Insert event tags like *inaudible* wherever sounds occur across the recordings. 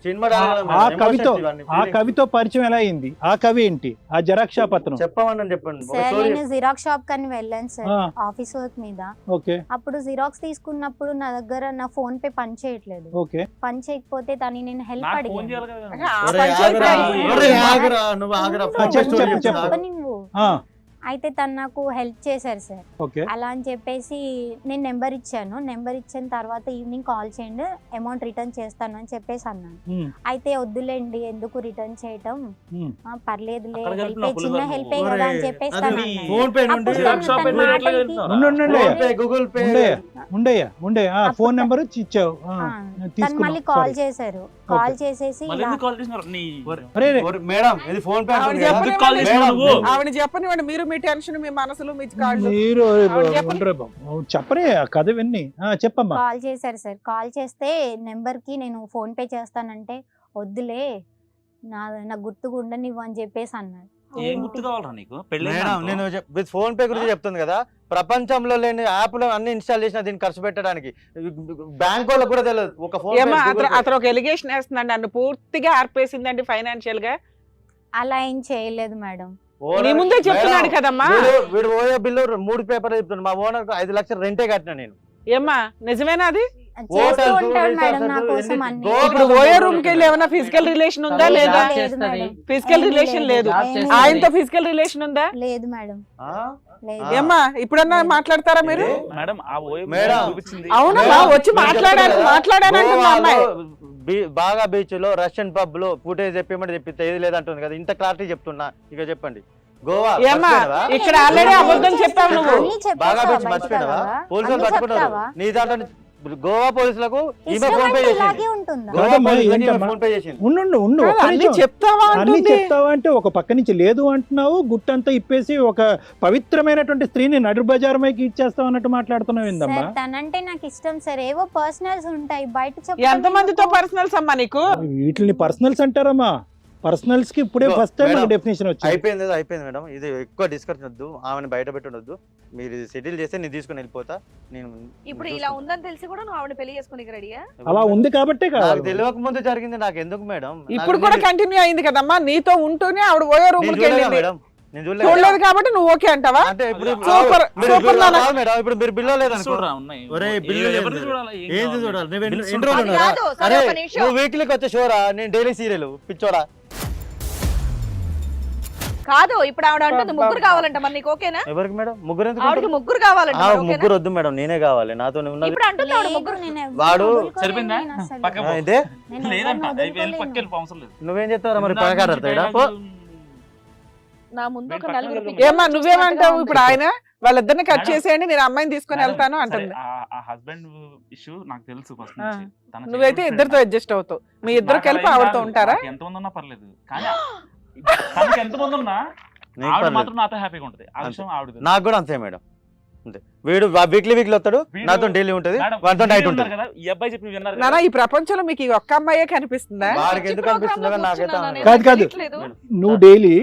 ఆ కవితో ఆ. కవితో పరిచయం ఎలా అయింది? ఆ కవి ఏంటి? ఆ జరాక్షా పత్రం. చెప్పమని చెప్పండి. సార్ నేను జిరాక్స్ షాప్ కని వెళ్ళాను సార్ ఆ, ఆఫీస్ వర్క్ మీద. ఓకే. అప్పుడు జిరాక్స్ తీసుకున్నప్పుడు నా దగ్గర నా ఫోన్ పే పని చేయట్లేదు. ఓకే. పని చేయకపోతే దాన్ని నేను హెల్ప్ నాకు ఫోన్ అడిగాను. చేయాలి కదా ఆ ఒరేయ్, పంచాయతీ ఆగురా, అయిపోయింది. ఒరేయ్, ఆగురా, నువ్వు ఆగురా, ఉండు, ఫస్ట్ చెప్పు, story చెప్పు, చెప్తా. చెప్పు. చెప్పు నువ్వు. ఆ, అయితే తను నాకు హెల్ప్ చేశారు సార్. ఓకే. అలా అని చెప్పేసి నేను నెంబర్ ఇచ్చాను. నెంబర్ ఇచ్చిన తర్వాత ఈవినింగ్ కాల్ చేయండి అమౌంట్ రిటర్న్ చేస్తాను అని చెప్పేసి అన్నాను. అయితే వద్దులేండి ఎందుకు రిటర్న్ చేయటం? ఉమ్. ఆ, పర్లేదులే అక్కడ హెల్ప్ కలిపిన చిన్న హెల్ప్ కదా అని చెప్పేసి తను అన్నాడు. ఫోన్ పే నుండి అప్పుడు జిరాక్స్ షాప్ తన అయితే ఎట్లా మాటలకి- వెళ్తున్నారు? ఉండు, ఉండు, ఉండు. PhonePe Google Pay. ఉండేయా ఉండేయా ఉండే. ఆ అప్పుడు ఫోన్ తను- నెంబర్ ఇచ్చావు. ఆ, ఆ, తను. మళ్ళీ కాల్. చేశారు. కాల్ చేసేసి మళ్ళీ ఇలా ఎందుకు కాల్ చేసినారు? నీ అరే, రే, ఒరేయ్, మేడం ఇది ఫోన్ పే ఆవిడ అంటుంది కదా? చెప్పని ఎందుకు కాల్ చేసినావు మేడం, నువ్వు? ఆవిడ చెప్పనివ్వండి మీరు మీ టెన్షన్ మీ మనసులు మీ కాళ్ళు. మీరు. చెప్పరే ఆ కథ విన్ని. ఆ, చెప్పమ్మా. కాల్ చేశారు సార్. కాల్ చేస్తే నెంబర్కి నేను ఫోన్ పే చేస్తానంటే వద్దులే నా నాకు గుర్తుగా ఉండనివ్వు అని చెప్పేసి అన్నాడు. ఏం గుర్తు కావాలరా నీకు? పెళ్ళి మేడం నేను చెప్- విత్ ఫోన్ పే గురించి చెప్తుంది కదా. ప్రపంచంలో లేని యాప్లు అన్ని ఇన్స్టాల్ చేసిన దీన్ని ఖర్చు పెట్టడానికి. బ్యాంక్ వాళ్ళకి కూడా తెలియదు ఒక ఫోన్ అతను ఒక ఎలిగేషన్ వేస్తున్నాడు నన్ను పూర్తిగా ఆర్పేసిందండి ఫైనాన్షియల్గా అలా ఏం చేయలేదు మేడం. నీ ముందే చెప్తున్నాడు కదమ్మా. వీడు- ఓయో బిల్లు మూడు పేపర్ చెప్తున్నాడు. మా ఓనర్ ఐదు లక్షలు రెంటే కట్టిన నేను. ఏమ్మా నిజమేనా అది? చేస్తూ హోటల్స్, ఉంటాడు మేడం నా రిసార్ట్స్, కోసం ఎన్ని- అన్ని గోవా ఇప్పుడు అసలు ఓయో రూమ్కి వెళ్ళి ఏమైనా ఫిజికల్ రిలేషన్ ఉందా లేదా. మేడం. ఫిజికల్ రిలేషన్ లేదు. ఆయనతో ఫిజికల్ రిలేషన్ ఉందా? లేదు మేడం. ఆ? లేదు. ఆ. ఏమ్మా ఇప్పుడన్నా మాట్లాడతారా మీరు? మేడం, వచ్చి మాట్లాడాను చెప్తున్నా కదా, మాట్లాడానంటుంది మా అమ్మాయి. బాగా బీచ్లో రష్యన్ పబ్లో ఫుటేజ్ చెప్పిమంటే చెప్పితే ఏది లేదంటుంది కదా. ఇంత క్లారిటీ చెప్తున్నా. ఇక చెప్పండి. గోవా? ఇక్కడ ఆల్రెడీ అబద్ధం చెప్పావు నువ్వు. బాగా బీచ్ మర్చిపోయినావా? పోలీసులు పట్టుకున్నారు? నీ దాంట్లో గోవా పోలీసులకు ఈమె ఫోన్ పే చేసింది. ఇలాగే ఉంటుందా. గోవా కాదమ్మా, పోలీసులకు ఈమె ఏంటమ్మా? ఫోన్ పే చేసింది. ఉండు ఒక్క అన్ని నిమిషం. చెప్తావా అన్ని అంటుంది చెప్తావా అంటే ఒక పక్క నుంచి లేదు అంటున్నావు గుట్టంతా ఇప్పేసి ఒక పవిత్రమైనటువంటి స్త్రీని నడు బజారుమైకి ఇచ్చేస్తావు అన్నట్టు మాట్లాడుతున్నావు ఏందమ్మా? సార్ తనంటే నాకు ఇష్టం సార్. ఏవో పర్సనల్స్ ఉంటాయి. బయట ఎంత మందితో పర్సనల్స్ అమ్మా నీకు? వీటిని పర్సనల్స్ అంటారమ్మా. పర్సనల్స్కి ఇప్పుడే ఫస్ట్ టైం మేడం, డెఫినేషన్ వచ్చింది. అయిపోయింది అయిపోయింది మేడం. ఇది ఎక్కువ డిస్కషన్ వద్దు ఆమెను బయట పెట్టఉండొద్దు మీరు సెటిల్ చేస్తే నేను తీసుకుని వెళ్ళిపోతా. నేను ఇప్పుడు ఇలా ఉందని తెలిసి కూడా నువ్వు ఆవిడ పెళ్ళి చేసుకుని రెడీయా అలా ఉంది కాబట్టే నాకు కావాలి తెలియక ముందు జరిగింది నాకు ఎందుకు మేడం? ఇప్పుడు నాకు కూడా కంటిన్యూ అయింది కదమ్మా నీతో ఉంటూనే ఆవిడ ఓయో రూమ్కి వెళ్ళింది. మేడం? నేను చూడలేదు? చూడలేదు కాబట్టి నువ్వు ఓకే అంటావా? సూపర్ కాదు ఇప్పుడు మీరు బిల్లు లేదు. నువ్వు? కాదు, వీక్లీకి వచ్చే షోరా? నేను డైలీ సీరియల్ పిచ్చోడా? కాదు ఇప్పుడు ఆవిడ అంటుంది ముగ్గురు కావాలంట మరి నీకు ఓకేనా ఎవరికి మేడం ముగ్గురు ఎందుకు ఆవిడకి? ముగ్గురు కావాలంట ఆ, మరి ఓకేనా? ముగ్గురు వద్దు మేడం నేనే కావాలి నాతో ఉన్నది ఇప్పుడు అంటుంది ఆవిడ ముగ్గురు వాడు- సరిపోయిందా? పక్క ఆ, ఇదే లేదంట వెళ్ళి పక్క వెళ్ళి అవసరం లేదు నువ్వేం చెప్తారా మరి పడకారు నా ముందు ఒక నలుగురు పిల్లలు ఏమ్మా నువ్వేమంటావు. ఇప్పుడు ఆయన వాళ్ళిద్దరిని కట్ మేడం. చేసేయండి నేను అమ్మాయిని తీసుకొని వెళ్తాను అంటుంది ఆ- ఆ హస్బెండ్ ఇష్యూ నాకు తెలుసు ఫస్ట్ ఆ. నుంచి తన నువ్వైతే ఇద్దరితో. అడ్జస్ట్ అవుతావు మీ ఇద్దరు నాకు కలిపి ఏం ఆవిడతో కాదు. ఉంటారా నాకు ఎంతమంది ఉన్నా పర్లేదు కానీ *gasps* తనకి ఎంతమంది ఉన్నా నీకు ఆవిడ. మాత్రం నాతో హ్యాపీగా ఉంటుంది ఆ. విషయం ఆవిడ. నాకు కూడా అంతే మేడం అంతే వీడు వీక్లీ వీక్లీ వస్తాడు నాతో డైలీ ఉంటది వాడితో నైట్ ఉన్నారు ఉంటుంది కదా ఈ అబ్బాయి చెప్పి విన్నారు కదా? నానా ఈ ప్రపంచంలో మీకు ఈ ఒక్క అమ్మాయే కనిపిస్తుందా వాడికి ఎందుకు program అనిపిస్తుందో లో కానీ నాకైతే కాదు, కాదు. నువ్వు. డైలీ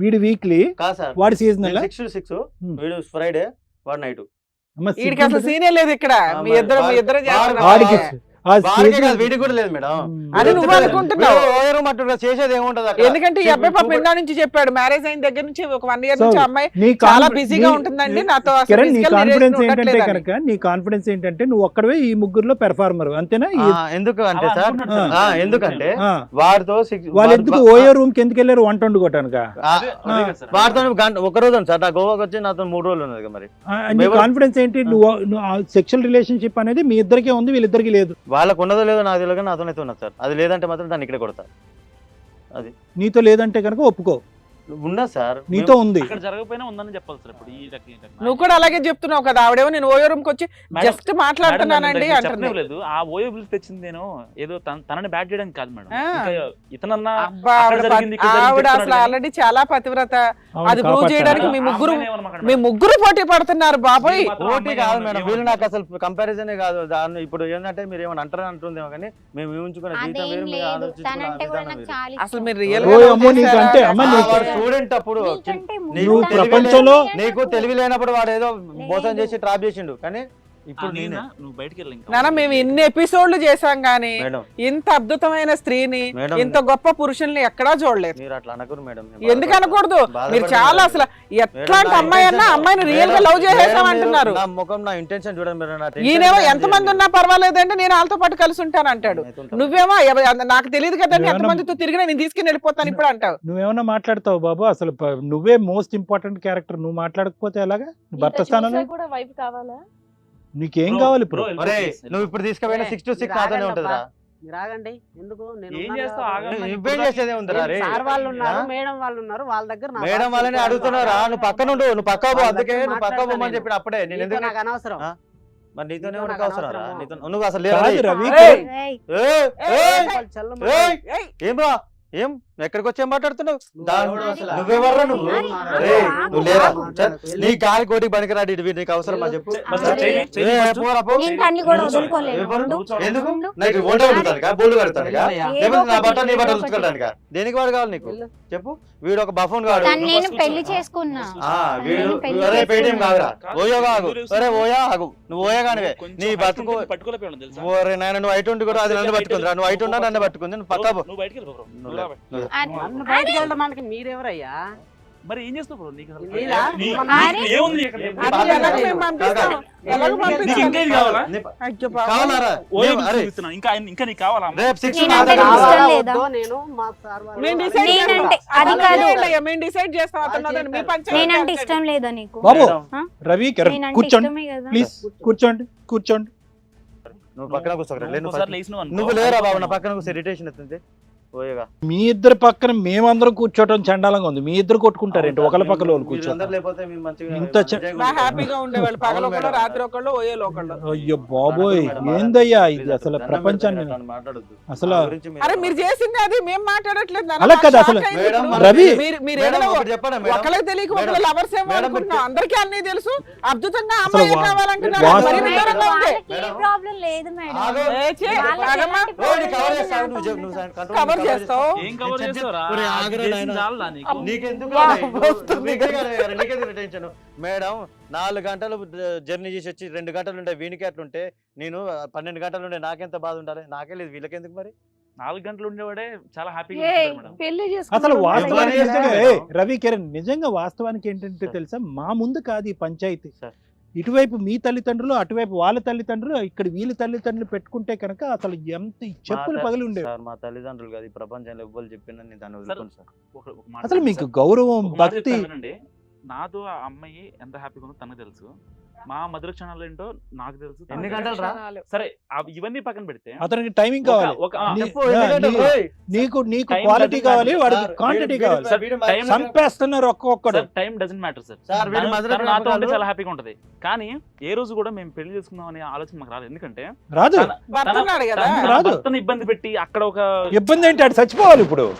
వీడి వీక్లీ కాదు సార్ వాడి సీజనల్ సిక్స్ టు సిక్స్ వీడు ఫ్రైడే వాడు నైట్ వీడికి అసలు సీనే లేదు ఇక్కడ మీ ఇద్దరు మీ ఇద్దరు. వాడికి వాడికే కూడా లేదు మేడం. అని నువ్వు అనుకుంటున్నావు. చేసేది ఏముంటది ఎందుకంటే ఈ అబ్బాయి పాప నుంచి చెప్పాడు మ్యారేజ్ అయిన దగ్గర నుంచి ఒక వన్ ఇయర్ నుంచి అమ్మాయి చాలా బిజీగా ఉంటుందండి నాతో నీ కాన్ఫిడెన్స్ ఏంటంటే. కనుక నీ కాన్ఫిడెన్స్ ఏంటంటే నువ్వు ఒక్కడవే ఈ ముగ్గురులో పెర్ఫార్మర్ అంతేనా? ఎందుకు అంటే సార్. ఎందుకంటే సిక్స్ వాళ్ళు ఎందుకు ఓయో రూమ్కి ఎందుకు వెళ్ళారు? వంట వండుకోవటానిక గంట ఒక రోజు సార్ నా గోవాకి వచ్చి నాతో మూడు రోజులు ఉన్నది మరి. కాన్ఫిడెన్స్ ఏంటి? నువ్వు సెక్షువల్ రిలేషన్షిప్ అనేది మీ ఇద్దరికే ఉంది వీళ్ళిద్దరికి లేదు. వాళ్ళకు ఉన్నదో లేదో నాకు తెలియదు కానీ నాతోనైతే ఉన్నది సార్. అది లేదంటే మాత్రం దాన్ని ఇక్కడే కొడతా నీతో లేదంటే కనుక ఒప్పుకో. ఉన్నది సార్ నీతో ఉంది. అక్కడ జరగకపోయినా ఉందని చెప్పాలి సార్ ఇప్పుడు ఈ రకం-. నువ్వు కూడా అలాగే చెప్తున్నావు కదా ఆవిడేమో నేను ఓయో రూమ్కి వచ్చి జస్ట్ మాట్లాడుతున్నానండి చెప్పలేదు ఆ ఓయో బిల్స్ తెచ్చింది నేను ఏదో తన- తనని బ్యాట్ చేయడానికి కాదు మేడం. ఇతనన్నా ఆవిడ ఇక్కడ అసలు ఆల్రెడీ చాలా పతివ్రత. అది కాపాడతాను. చేయడానికి మీ ముగ్గురు మీ. ముగ్గురు పోటీ పడుతున్నారు బాబోయ్. పోటీ కాదు మేడం. వీళ్ళు నాకు అసలు కంపారిజన్ కాదు. దాన్ని ఇప్పుడు ఏంటంటే మీరు ఏమైనా అంటారని అంటుందేమో కానీ మేము ఊహించుకున్న జీవితం వేరు లేదు. అసలు. మీరు రియల్ నీకు నీకు- స్టూడెంట్ అప్పుడు తను ప్రపంచంలో- నీకు తెలివి లేనప్పుడు వాడు ఏదో మోసం. చేసి ట్రాప్ చేసిండు కానీ ఇప్పుడు నేనే? నువ్వు బయటికి వెళ్ళి మేము ఇన్ని ఎపిసోడ్లు చేసాం గానీ మేడం. ఇంత అద్భుతమైన స్త్రీని ఇంత గొప్ప పురుషుల్ని ఎక్కడా చూడలేదు. మీరు అట్లా అనకూరు మేడం. ఎందుకు అనకూడదు? మీరు చాలా. అసలు ఎట్లాంటి అమ్మాయి అన్నా అమ్మాయిని రియల్గా లవ్ చేసేసాం అంటున్నారు. నా ముఖం నా ఇంటెన్షన్ చూడండి ఈయనేమో ఎంత మంది. ఉన్నా పర్వాలేదంటే నేను వాళ్ళతో పాటు కలిసి ఉంటాను అంటాడు. నువ్వేమో నాకు తెలియదు కదండి ఎంత మందితో తిరిగినా నేను తీసుకుని వెళ్ళిపోతాను ఇప్పుడు అంటావు. నువ్వేమన్నా మాట్లాడతావు బాబు? అసలు నువ్వే మోస్ట్ ఇంపార్టెంట్ క్యారెక్టర్ నువ్వు మాట్లాడకపోతే ఎలాగా? భర్త స్థానంలో? కూడా వైఫ్ కావాలా? నీకేం కావాలి. నువ్వు ఇప్పుడు తీసుకుపోయిన సిక్స్ టు సిక్స్ నాతోనే ఉంటుందిరా మీరు ఆగండి ఎందుకు నేను ఏం ఉన్నాను చేస్తావు? కదా. ఆగండి. నువ్వు నువ్వేం చేసేదే ఉందిరా రే సార్ వాళ్ళు ఉన్నారు? మేడం వాళ్ళు ఉన్నారు వాళ్ళ దగ్గర నా మేడం బాధ్యత వాళ్ళని వాళ్ళు అడుగుతున్నారా నువ్వు పక్కన ఉండు నువ్వు పక్క పో అందుకే నువ్వు పక్క పోమని చెప్పిన అప్పుడే నేను నీతో ఎందుకు నాకు అనవసరం ఆ? మరి నీతోనే నీతో ఉనికి నాకు అవసరం రా. నీతో నువ్వు అసలు కాదు? రవి ఏయ్! ఏయ్, ఏయ్, ఏయ్, వాళ్ళు చెల్లమ్మ. ఏయ్, ఏయ్! ఏం రా ఏం ఎక్కడికి వచ్చి ఏం మాట్లాడుతున్నావు? నువ్వెవర్రా నువ్వు అరే, అరే నువ్వు లేరా. నీ గాలి కోటికి పనికిరాడు ఇటు నీకు అవసరమా చెప్పు బస్ అరే. చేయి, చేయి ఏ, first. పోరా, పో. నేను తన్ని కూడా కూర్చో. వదులుకోలేను ఎవరు? ఉండు. ఎందుకు ఉండు. నాకు వంట కడతానుగా బోల్డ్ కడతానుగా నా బట్ట నీ. ఉతుకోవడానికా దేనికి వాడు కావాలి నీకు. చెప్పు వీడు ఒక బఫోన్ కాడు తను నేను కూర్చో. పెళ్ళి చేసుకున్నా వీడు అరే పేటీఎం. కాదురా కాదు, ఓయో ఎవరు అరే ఓయా ఆగు నువ్వు ఓయా కానివే నీ బతుకు నాయన నువ్వు ఐటు కూడా అది నన్ను పట్టుకుందిరా నువ్వు ఐటు ఉన్నా నన్ను పట్టుకుంది నువ్వు పక్కా. నువ్వు నన్ను బయటికి వెళ్ళడానికి మీరెవరయ్యా మరి ఏం చేస్తావు bro? నీకు అసలు- నీలా? నీ- అరే. నీకు ఏముంది ఇక్కడ? నీ అది బాధ ఎలాగో ఏంటి? మేము పంపిస్తాం కాదు. ఎలాగో నీకు నీకు పంపిస్తాం ఇంకేం కావాలా నీ- అయ్యో పాపం. కావాలారా ఓయో నేను- అరే చూపిస్తున్నా. ఇంకా ఇంకా నీకు కావాలా రేపు సిక్స్ నేను నాదే అంటే కావాలా? ఇష్టం లేదా? వద్దో నేను మా సార్ వాళ్ళు మేము డిసైడ్ నేనంటే- చేస్తాం. అది అలా కాదు. చేయాలయ్యా, మేము డిసైడ్ చేస్తాం అతను అతను మీ పంచాయతీ నేనంటే అంతే. ఇష్టం లేదా నీకు బాబు రవి నేనంటే కూర్చోండి ఇష్టమే కదా ప్లీజ్ కూర్చోండి కూర్చోండి నువ్వు పక్కన కూర్చోకరా నువ్వు లేదు ఒకసారి లేచినావు అనుకో. నువ్వు లేరా బాబు నా పక్కన కూర్చో ఇరిటేషన్ అవుతుంది మీ ఇద్దరు పక్కన మేమందరం కూర్చోవటం చండాలంగా ఉంది. మీ ఇద్దరు కొట్టుకుంటారు ఏంటి ఒకళ్ళ పక్కన వాళ్ళు ఇంత. హ్యాపీగా ఉండేవాళ్ళు పగల ఒకళ్ళు. రాత్రి ఒకళ్ళు ఓయేలు ఒకళ్ళు అయ్యో బాబోయ్ ఏందయ్యా ఇది అసలు ప్రపంచాన్ని. అసలు అరే మీరు చేసింది అది మేము మాట్లాడట్లేదు. అలా కాదు అసలు. రవి. మీరు. ఒకళ్ళకి తెలియక ఒకళ్ళు లవర్స్ ఏమో అనుకుంటున్నాం అందరికీ అన్ని తెలుసు. అద్భుతంగా అమ్మాయి కావాలంటున్నారు కవర్ చేస్తావు, కవర్ చేస్తావు? టెన్షన్? మేడం నాలుగు గంటలు జర్నీ చేసి వచ్చి రెండు గంటలు ఉంటే వీనికి అట్లుంటే నేను పన్నెండు గంటలు ఉంటే నాకెంత బాధ ఉండాలి? నాకే లేదు. వీళ్ళకెందుకు మరి? నాలుగు గంటలు ఉండేవాడే చాలా హ్యాపీగా పెళ్ళి అసలు వాస్తవానికి రవి కిరణ్ నిజంగా వాస్తవానికి ఏంటంటే తెలుసా? మా ముందు కాదు ఈ పంచాయతీ. సార్. ఇటువైపు మీ తల్లిదండ్రులు అటువైపు వాళ్ళ తల్లిదండ్రులు ఇక్కడ వీళ్ళ తల్లిదండ్రులు పెట్టుకుంటే కనుక అసలు ఎంత చెప్పులు పగిలి ఉండేవి సార్ మా తల్లిదండ్రులు కాదు ఈ ప్రపంచంలో ఎవ్వరు చెప్పినా నేను దాన్ని వదులుకోను సార్ ఒక ఒక మాట అసలు మీకు. గౌరవం ఒక మాట భక్తి చెప్తాను వినండి. నాతో ఆ అమ్మాయి ఎంత హ్యాపీగా ఉందో తనకు తెలుసు మా మధుర క్షణాలు ఏంటో నాకు తెలుసు ఎన్ని. గంటలు రా? సరే ఇవన్నీ పక్కన పెడితే అతనికి టైమింగ్ ఒక- కావాలి. ఒక ఆ, నీ- చెప్పు, ఎన్ని ఆ, గంటలు? నీ- ఓయ్, నీకు నీకు Time క్వాలిటీ doesn't కావాలి matter. వాడికి సార్, క్వాంటిటీ కావాలి. వీడు Time- చంపేస్తున్నారు ఒక్కొక్కడు. Sir time doesn't matter sir. Sir వీడు తను- మధుర తను నాతో ఉంటే జ్ఞాపకాలు- చాలా హ్యాపీగా ఉంటది. కానీ ఏ రోజు కూడా మేము పెళ్ళి చేసుకుందాం అనే ఆలోచన మాకు రాలేదు. ఎందుకంటే రాదు. తన- భర్త ఉన్నాడు కదా? తన రాదు. భర్తను ఇబ్బంది పెట్టి అక్కడ ఒక ఇబ్బంది ఏంటి? ఆడు చచ్చిపోవాలి ఇప్పుడు.